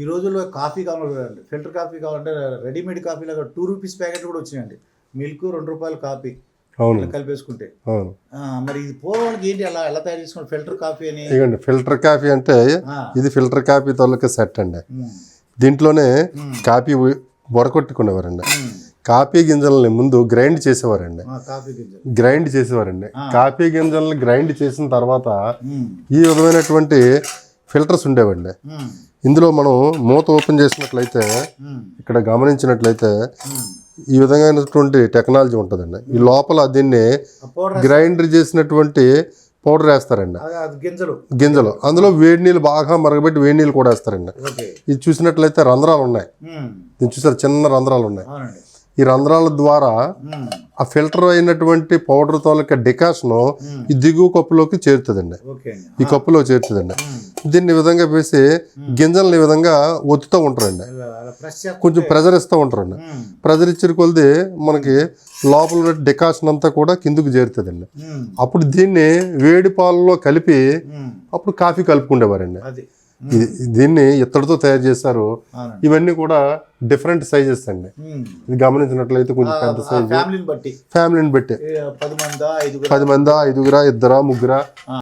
ఈ రోజుల్లో కాఫీ కావాలంటే ఫిల్టర్ కాఫీ కావాలంటే రెడీమేడ్ కాఫీ లాగా టూ రూపీస్ ప్యాకెట్ కూడా వచ్చినాయండి. మిల్క్ రెండు రూపాయలు కాఫీ. కలిపేసుకుంటే. మరి ఇది ఏంటి అలా ఎలా తయారు చేసుకోండి ఫిల్టర్ కాఫీ అని? ఇదిగోండి ఫిల్టర్ కాఫీ అంటే ఇది ఫిల్టర్ కాఫీ తొలక సెట్ అండి. దీంట్లోనే కాఫీ వడకొట్టుకునేవారండి ఉమ్, కాఫీ గింజలని ముందు గ్రైండ్ చేసేవారండి. గ్రైండ్ చేసేవారండి. కాఫీ గింజలను గ్రైండ్ చేసిన తర్వాత ఈ విధమైనటువంటి ఫిల్టర్స్ ఉండేవండి. ఇందులో మనం మూత ఓపెన్ చేసినట్లయితే ఇక్కడ గమనించినట్లయితే. ఈ విధమైనటువంటి టెక్నాలజీ ఉంటుందండి. ఈ లోపల దీన్ని గ్రైండర్ చేసినటువంటి పౌడర్ వేస్తారండి. గింజలు. గింజలు. అందులో వేడి నీళ్ళు బాగా మరగబెట్టి వేడి నీళ్ళు కూడా వేస్తారండి. ఇది చూసినట్లయితే రంధ్రాలు ఉన్నాయి. దీన్ని చూసారు చిన్న రంధ్రాలు ఉన్నాయి. ఈ రంధ్రాల ద్వారా ఆ ఫిల్టర్ అయినటువంటి పౌడర్ తాలూకా డికాషన్ ఈ దిగువ కప్పులోకి చేరుతుందండి. ఈ కప్పులో చేరుతుందండి. దీన్ని విధంగా వేసి గింజల్ని ఈ విధంగా ఒత్తుతూ ఉంటారండి. కొంచెం ప్రెజర్ ఇస్తూ ఉంటారండి. ప్రెజర్ ఇచ్చిన కొలిది మనకి లోపల డికాషన్ అంతా కూడా కిందకు చేరుతుందండి. అప్పుడు దీన్ని వేడి పాలలో కలిపి అప్పుడు కాఫీ కలుపుకుండేవారండి. దీన్ని ఇత్తడితో తయారు చేస్తారు అవునండి. ఇవన్నీ కూడా డిఫరెంట్ సైజెస్ అండి. ఇది గమనించినట్లయితే కొంచెం పెద్ద సైజు ఫ్యామిలీని బట్టి. పది మంది ఐదుగురా? ఇద్దరా ముగ్గురా?